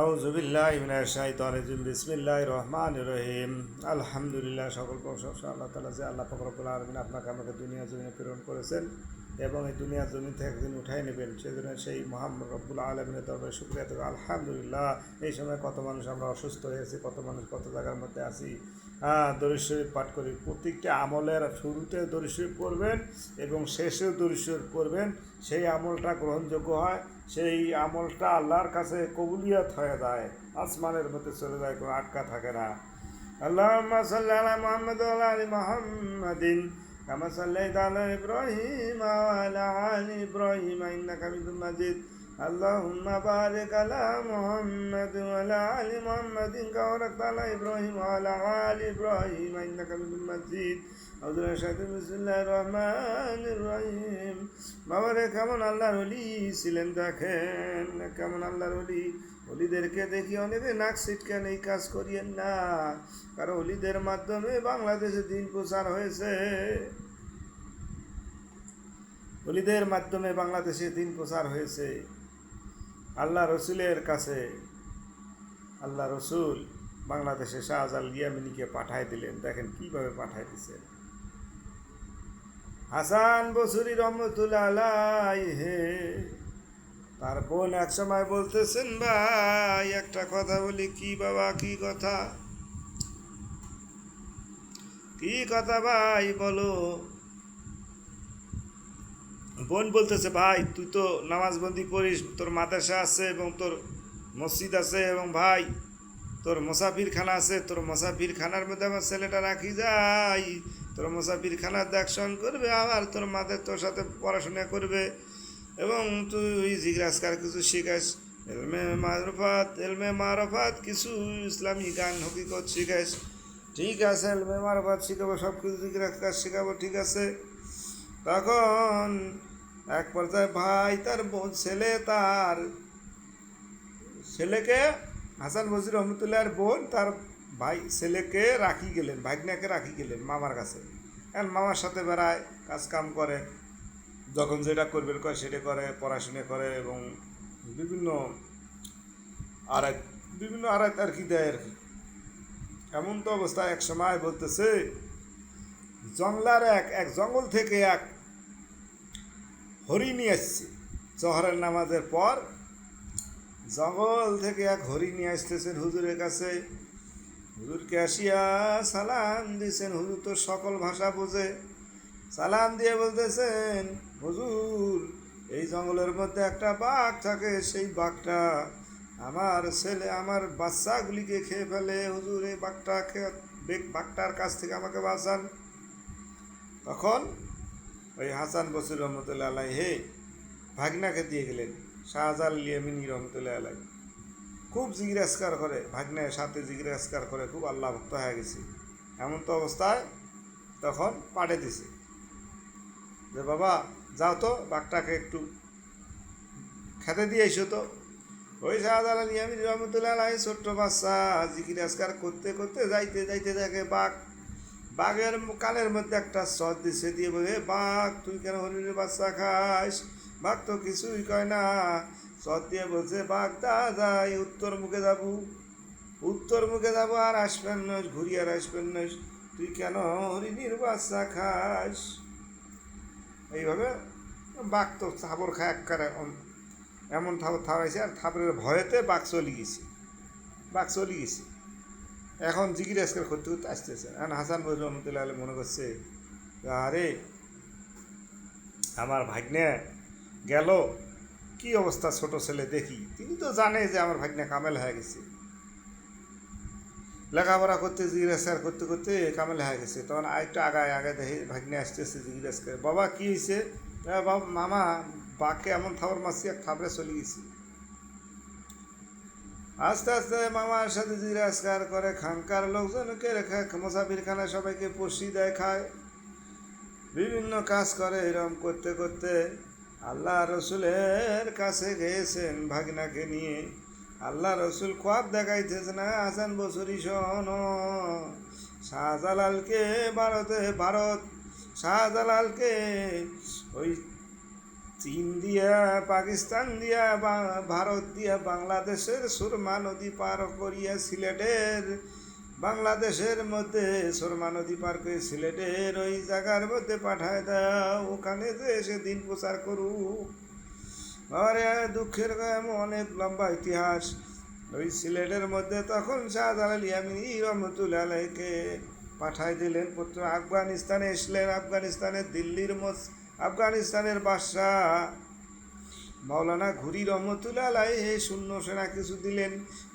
আউজুবিল্লাহ ইমিনার শাহিতানিজিম বিসমিল্লাহ রহমান রহিম। আলহামদুলিল্লাহ, সকল প্রশংসা আল্লাহ তালা যে আল্লাহ ফকরবুল আলমিন আপনাকে আমাকে দুনিয়া জমিনে প্রেরণ করেছেন এবং এই দুনিয়া জমিন থেকে একদিন উঠাই নেবেন, সেজন্য সেই মোহাম্মদ রব্বুল আলমিনের দরবারে শুক্রিয়া দেবো আলহামদুলিল্লাহ, এই সময় কত মানুষ আমরা অসুস্থ হয়েছি কত মানুষ কত জায়গার মধ্যে আছি হ্যাঁ দরিদ শরীফ পাঠ করি। প্রত্যেকটি আমলের শুরুতে দরিদ শরীফ পড়বেন এবং শেষেও দরিদ শরীফ পড়বেন সেই আমলটা গ্রহণযোগ্য হয়। সেই আমলটা আল্লাহর কাছে কবুলিয়ত হয়ে যায়। আসমানের মধ্যে চলে যায়, কোনো আটকা থাকে না। আল্লাহ সাল্লি আলা মুহাম্মদ আলা মুহাম্মাদিন। ওয়া আলা আলি ইব্রাহিম। ইন্নাকা হামিদুম মাজিদ। اللهم بارك على محمد وعلى ال محمد كما باركت على ابراهيم وعلى ال ابراهيم انك حميد مجيد أعوذ بالله من الشيطان بسم الله الرحمن الرحيم বাবারে কেমন আল্লাহর অলি ছিলেন দেখেন কেমন আল্লাহর অলি অলিদেরকে দেখি অনেকে নাক সিটকেন এই কাজ করিয়েন না কারণ অলিদের মাধ্যমে বাংলাদেশে দিন প্রচার হয়েছে অলিদের মাধ্যমে বাংলাদেশে দিন প্রচার হয়েছে আল্লাহ রসুলের কাছে, আল্লাহ রসুল বাংলাদেশে শাহজাল ইয়ামিনীকে পাঠায় দিলেন। দেখেন কীভাবে পাঠায় দিছেন হাসান বসুরি হে তার বোন এক সময় বলতেছেন, ভাই, একটা কথা বলি, কি বাবা, কি কথা? কি কথা ভাই, বলো। বোন বলতেছে, ভাই, তুই তো নামাজবন্দি করিস, তোর মাদ্রাসা আছে এবং তোর মসজিদ আছে এবং ভাই, তোর মোসাফির খানা আছে, তোর মোসাফির খানার মধ্যে আমার ছেলেটা রাখি যাই, তোর মোসাফির খানার দেখশন করবে আবার তোর মাদের তোর সাথে পড়াশোনা করবে এবং তুই জিজ্ঞাসকার কিছু শিখাস, এলমে মারফাত এলমে মারফাত, কিছু ইসলামী গান, হকিকত শিখাস, ঠিক আছে, এলমে মারফাত শিখাবো সব কিছু জিজ্ঞাসকার শেখাবো, ঠিক আছে। তখন এক পর্যায়ে ভাই, তার বোন, ছেলে, তার ছেলেকে হাসান বজির রহমতুল্লাহর বোন, তার ভাই ছেলেকে রাখি গেলেন, ভাগনাকে রাখি গেলেন মামার কাছে। এখন মামার সাথে বেড়ায় কাজ কাম করে, যখন যেটা করবে করে সেটা করে, পড়াশোনা করে এবং বিভিন্ন আর বিভিন্ন আর আর কি দেয় আর কি। এমন তো অবস্থা, এক সময় বলতেছে জঙ্গলার এক এক জঙ্গল থেকে এক হরিণী আসছে জহরের নামাজের পর জঙ্গল থেকে এক হরিণী আসতেছেন হুজুরের কাছে। হুজুরকে আসিয়া সালাম দিয়েছেন হুজুর তো সকল ভাষা বোঝে। সালাম দিয়ে বলতেছেন, হুজুর, এই জঙ্গলের মধ্যে একটা বাঘ থাকে, সেই বাঘটা আমার ছেলে, আমার বাচ্চাগুলিকে খেয়ে ফেলে। হুজুর, এই বাঘটা খেয়ে বাঘটার কাছ থেকে আমাকে বাঁচান। তখন ওই হাসান বসির রহমতুল্লাহ আলাই, হে, ভাগনাকে দিয়ে গেলেন। শাহজাল লিয়ামিনী রহমতুল্লাহ আলাই। খুব জিজ্ঞাসকার করে, ভাগনার সাথে জিজ্ঞাসকার করে খুব আল্লাহ ভক্ত হয়ে গেছে। এমন তো অবস্থায় তখন পাঠে দিছে। যে, বাবা, যাও তো, বাঘটাকে একটু খেতে দিয়ে এসো তো। ওই শাহজাল লিয়ামিনী রহমতুল্লাহ আলাই ছোট্ট বাচ্চা জিজ্ঞাসকার করতে করতে যাইতে যাইতে দেখে বাঘ বাঘের কানের মধ্যে একটা সদ দিছে, দিয়ে বলে বাঘ, তুই কেন হরিণের বাচ্চা খাস? বাঘ তো কিছুই কয় না। সদ দিয়ে বলছে, বাঘ দা যাই উত্তর মুখে যাব। উত্তর মুখে যাব আর আসবেন নস ঘুরি আর আসবেন নস তুই কেন হরিণীর বাচ্চা খাস? এইভাবে বাঘ তো থাবর খায় একবারে এমন থাবর থাবাইছে, আর থাবরের ভয়েতে বাঘ চলে গেছে। বাঘ চলে গেছে। এখন জিজ্ঞাসা করতে করতে আসতেছে। এখন হাসান বজর রহমতুল্লাহ আলী মনে করছে, আরে, আমার ভাগ্নে গেল, কি অবস্থা ছোট ছেলে দেখি? তিনি তো জানে যে আমার ভাগ্নে কামেল হয়ে গেছে। লেখাপড়া করতে জিজ্ঞাসা করতে করতে কামেল হয়ে গেছে। তখন আরেকটু আগায় আগে দেখে ভাগ্নে আসতেছে জিজ্ঞাসা করে বাবা, কী হয়েছে বাবা, মামা, বাকে এমন থাবর মাসি এক থাবড়ে চলে গেছি। আস্তে আস্তে মামার সাথে জিজ্ঞাসকার করে, খানকার লোকজনকে রেখে মোসাফির খানায় সবাইকে পশি দেয় খায় বিভিন্ন কাজ করে এরকম করতে করতে আল্লাহ রসুলের কাছে গিয়েছেন ভাগনাকে নিয়ে। আল্লাহ রসুল খোয়াব দেখাইতেছে না হাসান বসুরি, শোন, শাহজালালকে ভারতে, ভারত, শাহজালালকে ওই চীন দিয়া, পাকিস্তান দিয়া ভারত দিয়া, বাংলাদেশের সুরমা নদী পার করিয়া সিলেটের, বাংলাদেশের মধ্যে সুরমা নদী পার করে সিলেটের ওই জায়গার মধ্যে পাঠায় দাও, ওখানে যে এসে দিন প্রচার করুক। আরে, দুঃখের অনেক লম্বা ইতিহাস। ওই সিলেটের মধ্যে তখন শাহজালাল ইয়ামিনী রহমতুল্লাহ আলাইকে পাঠাই দিলেন। পুত্র আফগানিস্তানে এসলেন। আফগানিস্তানের দিল্লির মস আফগানিস্তানের বাদশাহ। মাওলানা ঘুরি রহমতুল্লাহ আলাই শূন্য সেনা কিছু দিলেন।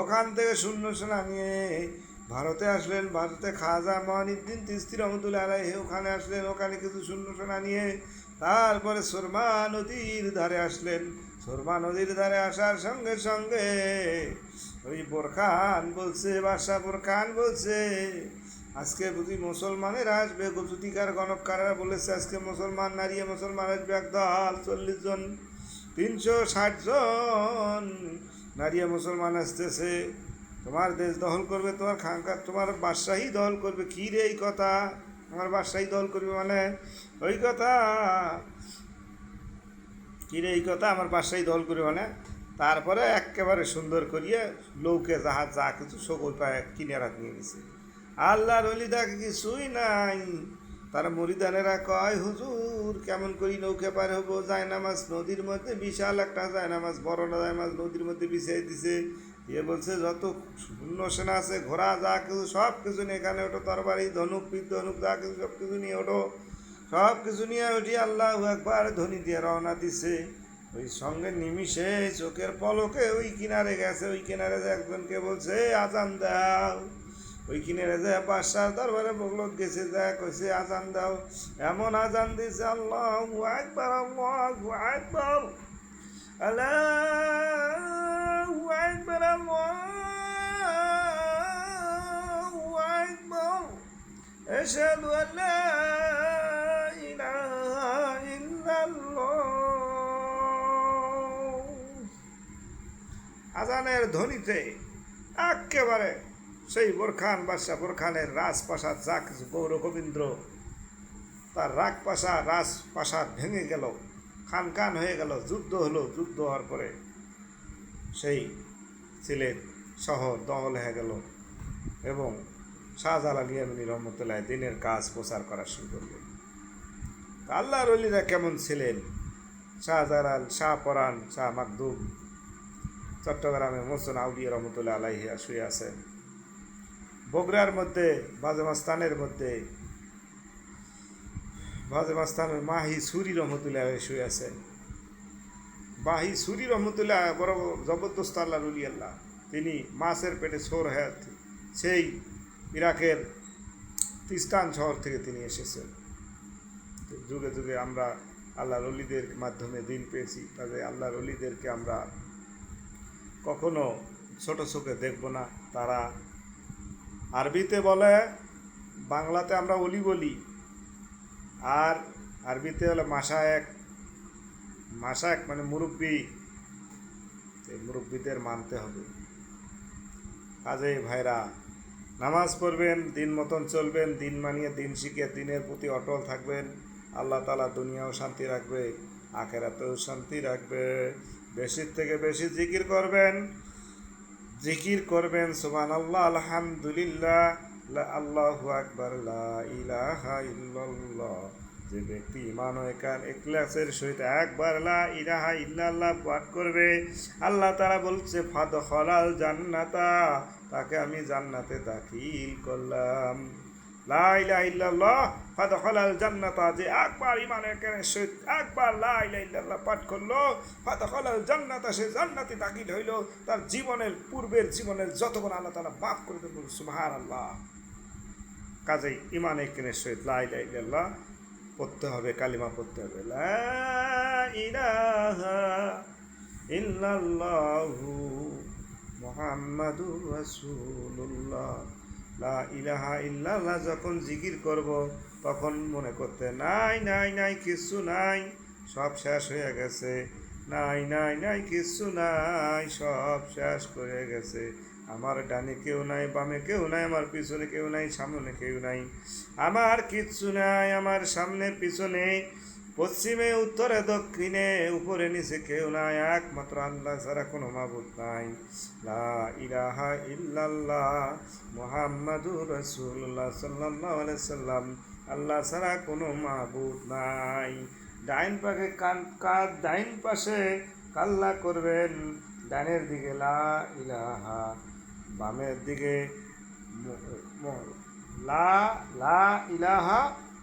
ওখান থেকে শূন্য সেনা নিয়ে ভারতে আসলেন। ভারতে খাজা মহানিদ্দিন তিস্তি রহমতুল্লাহ আলাই ওখানে আসলেন। ওখানে কিছু শূন্য সেনা নিয়ে তারপরে সুরমা নদীর ধারে আসলেন। সুরমা নদীর ধারে আসার সঙ্গে সঙ্গে ওই বোরখান বলছে, বাদশাহ বোরখান বলছে আজকে বুঝি মুসলমানের আসবে গুজুতিকার গণকাররা বলেছে, আজকে মুসলমান নারী মুসলমান আসবে একদল, চল্লিশ জন, তিনশো ষাট জন নারী মুসলমান আসতেছে। তোমার দেশ দখল করবে, তোমার খানকা তোমার বাদশাহী দখল করবে। কী রে এই কথা? আমার বাদশাহী দখল করবে মানে? ওই কথা? কী রে এই কথা? আমার বাদশাহী দখল করবে মানে? তারপরে একেবারে সুন্দর করিয়ে লৌকে জাহাজ যা কিছু সকল পায় কিনে রাখ নিয়ে গেছে আল্লাহর অলিদাকে কিছুই নাই। তারা মরিদানেরা কয়, হুজুর, কেমন করি নৌকে পার হব? জায়নামাজ নদীর মধ্যে বিশাল একটা জায়নামাজ, বড় না জায়নামাজ নদীর মধ্যে বিছিয়ে দিছে। ইয়ে বলছে, যত শূন্য সেনা আছে, ঘোড়া যা কিছু, সব কিছু নিয়ে এখানে ওঠো, তরবারি, ধনুক ধনুক, যা কিছু, সব কিছু নিয়ে ওঠো। সব কিছু নিয়ে উঠি আল্লাহ একবার ধনী দিয়ে রওনা দিছে। ওই সঙ্গে নিমিষে চোখের পলকে ওই কিনারে গেছে, ওই কিনারে একজনকে বলছে আজান দাও। ওইখানে রেজে বাদশাহ দরবারে বগলত গেছে, যা কইছে, আজান দাও। এমন আজান দিছে আল্লাহ একবার আল্লাহ একবার আল্লাহ একবার আল্লাহ একবার এশহাদু আল্লা আজানের ধ্বনিতে একেবারে সেই বোরখান বাদশাহ বোরখানের রাজপ্রাসাদ যা কিছু গৌর গোবিন্দ্র তার রাগপাশা রাজপ্রাসাদ ভেঙে গেল, খান খান হয়ে গেল, যুদ্ধ হলো, যুদ্ধ হওয়ার পরে সেই সিলেট শহর দহল হয়ে গেল এবং শাহজালাল ইয়ামিনী রহমতুল্লাহ দিনের কাজ প্রচার করা শুরু করলেন তা আল্লাহর অলিরা কেমন ছিলেন? শাহজালাল, শাহ পরান শাহ মাকদুম চট্টগ্রামে মোসন আউলিয়া রহমতুল্লাহ আলাইহিয়া শুয়ে আছেন। বগুড়ার মধ্যে, বাজমাস্তানের মধ্যে বাজমাস্তানের মাহি সুরি রহমতুল্লাহ শুয়ে আছেন বাহি সুরি রহমতুল্লাহ বড় জবরদস্ত আল্লাহ রুলি আল্লাহ। তিনি মাছের পেটে সোর হয়ে সেই ইরাকের তিস্তান শহর থেকে তিনি এসেছেন। যুগে যুগে আমরা আল্লাহর অলিদের মাধ্যমে দিন পেয়েছি, তবে আল্লাহর অলিদেরকে আমরা কখনো ছোট চোখে দেখব না। তারা আরবিতে বলে, বাংলাতে আমরা অলি বলি। আর আরবিতে হলে মাসা এক মাসা এক মানে মুরব্বী। এই মুরব্বীদের মানতে হবে। কাজেই ভাইরা, নামাজ পড়বেন, দিন মতন চলবেন, দিন মানিয়ে দিন শিখে দিনের প্রতি অটল থাকবেন। আল্লাহ তালা দুনিয়াও শান্তি রাখবে, আখেরাতেও শান্তি রাখবে। বেশির থেকে বেশি জিকির করবেন। জিকির করবেন সুবান আল্লাহ আলহামদুলিল্লাহ আল্লাহ আকবর ইল্লাল্লাহ। যে ব্যক্তি ইমান একান একলাসের সহিত একবার লা ইলাহা ইল্লাল্লাহ পাঠ করবে, আল্লাহ তারা বলছে ফাদ হলাল জান্নাতা। তাকে আমি জান্নাতে দাখিল করলাম। লা ইলাহা ইল্লাল্লাহ ফাদ খলাল জান্নাতা, যে একবার সহিত একবার পাঠ করল সে জান্নাতে তার জীবনের পূর্বের জীবনের যতক্ষণ আল্লাহ তালা মাফ করে দেবেন সুবহান আল্লাহ কাজেই ইমান একানের সহিত লা ইলাহা ইল্লাল্লাহ পড়তে হবে, কালিমা পড়তে হবে। ইল্লাল্লাহু মুহাম্মাদুর রাসূলুল্লাহ। ইলাহা ইল্লাল্লাহ যখন জিকির করব, তখন মনে করতে, নাই নাই নাই, কিছু নাই, সব শেষ হয়ে গেছে। নাই নাই নাই, কিছু নাই, সব শেষ করে গেছে। আমার ডানে কেউ নাই, বামে কেউ নাই, আমার পিছনে কেউ নাই, সামনে কেউ নাই। আমার কিচ্ছু নাই, আমার সামনে পিছনে পশ্চিমে, উত্তরে, দক্ষিণে, উপরে, নিচে কেউ নাই, একমাত্র আল্লাহ ছাড়া কোনো মাবুদ নাই। লা ইলাহা ইল্লাল্লাহ মুহাম্মাদুর রাসূলুল্লাহ সাল্লাল্লাহু আলাইহি সাল্লাম। আল্লাহ ছাড়া কোনো মাবুদ নাই। ডাইন পাশে কান কাদ ডাইন পাশে কাল্লা করবেন। ডানের দিকে লা ইলাহা, বামের দিকে লা লা ইলাহা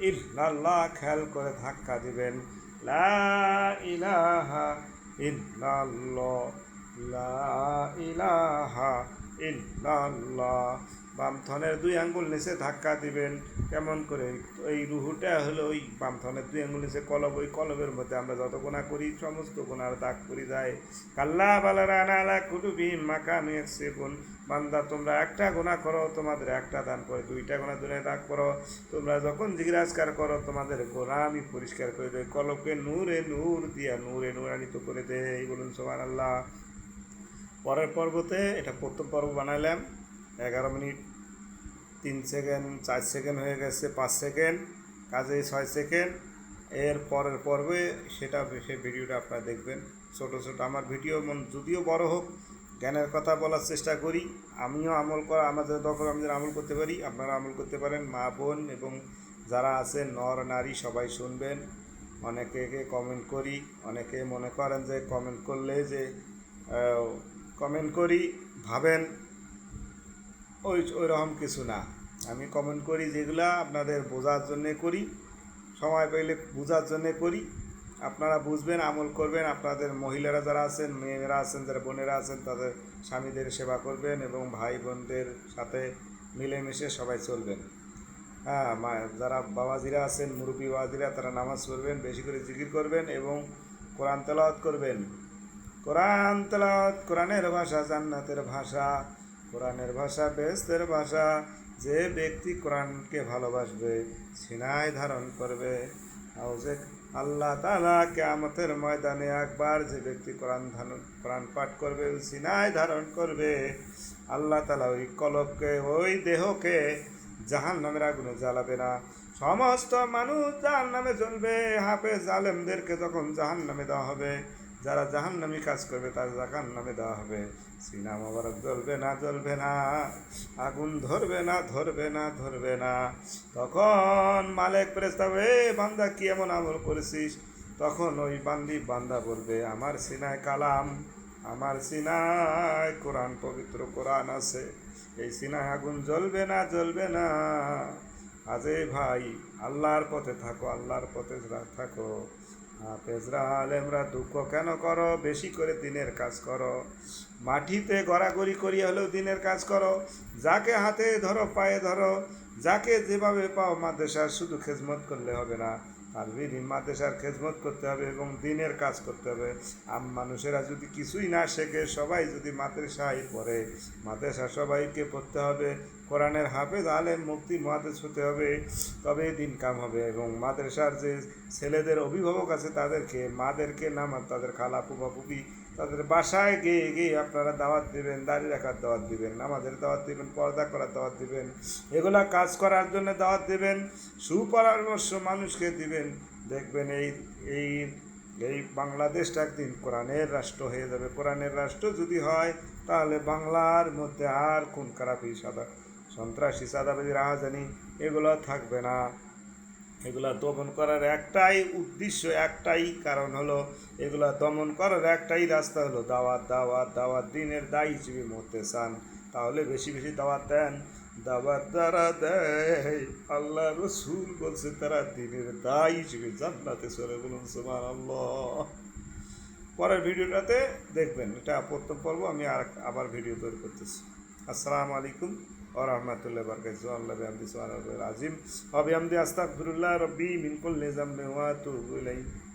ইল্লাল্লাহ খেয়াল করে ধাক্কা দিবেন। লা ইলাহা ইল্লাল্লাহ। লা ইলাহা ইল্লাল্লাহ। বাম থনের দুই আঙ্গুল নিচে ধাক্কা দিবেন। কেমন করে? ওই রুহুটা হলো ওই বামথনের দুই আঙ্গুল নিচে কলব, ওই কলবের মধ্যে আমরা যত গোনা করি, সমস্ত গোনার দাগ করি যায়। কাল্লা বালারা নালা কুটুবি মাকানু ইয়াকসিবুন। বান্দা, তোমরা একটা গোনা করো, তোমাদের একটা দান করে, দুইটা গোনা দুনে দাগ করো। তোমরা যখন জিজ্ঞাসকার করো, তোমাদের গোনা আমি পরিষ্কার করে দেয় কলবকে নূরে নূর দিয়া নূরে নূরানিত করে দেয় বলুন সোমান আল্লাহ পরের পর্বতে, এটা প্রথম পর্ব বানাইলাম, এগারো মিনিট, তিন সেকেন্ড, চার সেকেন্ড হয়ে গেছে, পাঁচ সেকেন্ড, কাজে ছয় সেকেন্ড। এর পরের পর্বে, সেটা সেই ভিডিওটা আপনারা দেখবেন। ছোট ছোট আমার ভিডিও যদিও বড় হোক জ্ঞানের কথা বলার চেষ্টা করি। আমিও আমল করা, আমাদের দখল আমি যেন আমল করতে পারি। আপনারা আমল করতে পারেন। মা বোন এবং যারা আছেন, নর, নারী, সবাই শুনবেন। অনেকে কমেন্ট করি, অনেকে মনে করেন যে কমেন্ট করলে যে কমেন্ট করি, ভাবেন ওই ওই রকম কিছু না। আমি কমেন্ট করি যেগুলা আপনাদের বোঝার জন্যে করি, সময় পেলে বোঝার জন্যে করি। আপনারা বুঝবেন, আমল করবেন। আপনাদের মহিলারা যারা আছেন, মেয়েরা আছেন, যারা বোনেরা আছেন, তাদের স্বামীদের সেবা করবেন এবং ভাই বোনদের সাথে মিলেমিশে সবাই চলবেন। হ্যাঁ যারা বাবাজিরা আছেন, মুরব্বী বাবাজিরা, তারা নামাজ পড়বেন, বেশি করে জিকির করবেন এবং কোরআন তেলাওয়াত করবেন। কোরআন তেলাওয়াত কোরআনের ভাষা, জান্নাতের ভাষা, কোরআনের ভাষা বেস্তের ভাষা। যে ব্যক্তি কোরআনকে ভালোবাসবে, সিনায় ধারণ করবে, হাউজে আল্লাহ তালা কেয়ামতের ময়দানে একবার যে ব্যক্তি কোরআন ধারণ, কোরআন পাঠ করবে ওই সিনায় ধারণ করবে, আল্লাহ তালা ওই কলবকে, ওই দেহকে জাহান নামের আগুনে জ্বালাবে না। সমস্ত মানুষ জাহান নামে জ্বলবে, হাফেজ আলেমদেরকে যখন জাহান নামে দেওয়া হবে যারা জাহান নামি কাজ করবে, তার জাহান নামে দেওয়া হবে। সিনা মোবারক জ্বলবে না জ্বলবে না, আগুন ধরবে না ধরবে না ধরবে না। তখন মালিক প্রেস্তাবে বান্দা, কি এমন আমল করেছিস? তখন ওই বান্দি, বান্দা বলবে, আমার সিনায় কালাম, আমার সিনায় কোরআন পবিত্র কোরআন আছে। এই সিনায় আগুন জ্বলবে না জ্বলবে না। আজে ভাই, আল্লাহর পথে থাকো, আল্লাহর পথে থাকো। হাফেজরা আলেমরা দুঃখ কেন করো? বেশি করে দিনের কাজ করো। মাটিতে গড়াগড়ি করি হলেও দিনের কাজ করো। যাকে হাতে ধরো, পায়ে ধরো। যাকে যেভাবে পাও মাদ্রাসার শুধু খেজমত করলে হবে না। আলবিদিন মাদেশার খেজমত করতে হবে এবং দিনের কাজ করতে হবে। আম মানুষেরা যদি কিছুই না শেখে, সবাই যদি মাদ্রাসায় পড়ে, মাদ্রাসা সবাইকে পড়তে হবে। কোরআনের হাফেজ, আলেম মুক্তি মহাদেশ হতে হবে। তবে দিন কাম হবে এবং মাদ্রাসার যে ছেলেদের অভিভাবক আছে তাদেরকে, মাদেরকে নামার তাদের খালা পুপা ফুপি তাদের বাসায় গিয়ে গিয়ে আপনারা দাওয়াত দিবেন দাঁড়িয়ে রাখার দাওয়াত দিবেন, নামাজের দাওয়াত দিবেন, পর্দা করার দাওয়াত দিবেন, এগুলা কাজ করার জন্য দাওয়াত দিবেন, সুপরামর্শ মানুষকে দিবেন। দেখবেন এই এই এই বাংলাদেশটা একদিন কোরআনের রাষ্ট্র হয়ে যাবে। কোরআনের রাষ্ট্র যদি হয়, তাহলে বাংলার মধ্যে আর খুন খারাপি সাদা সন্ত্রাসী সাদাবাদী রাহাজানি এগুলো থাকবে না। এগুলা দমন করার একটাই উদ্দেশ্য, একটাই কারণ হলো এগুলা দমন করার একটাই রাস্তা হলো দাওয়াত দাওয়াত দাওয়াত, দিনের দায়ী হিসেবে মরতে চান। তাহলে বেশি বেশি দাওয়াত দেন। দ্বারা দেয়। আল্লাহ রসুল বলছে, তারা দিনের দায়ী হিসেবে জান্নাতে চলে বলুন সুমান আল্লাহ পরের ভিডিওটাতে দেখবেন। এটা প্রথম পর্ব, আমি আর আবার ভিডিও তৈরি করতেছি। আসসালামু আলাইকুম। রহমতুল্লাহ বরকাত আল্লাহ বিহামদি সুবহানাল্লাহ আজিম। ওয়া বিহামদি আস্তাগফিরুল্লাহ রব্বি মিন কুল্লি যামবিন ওয়া আতুবু ইলাইহি।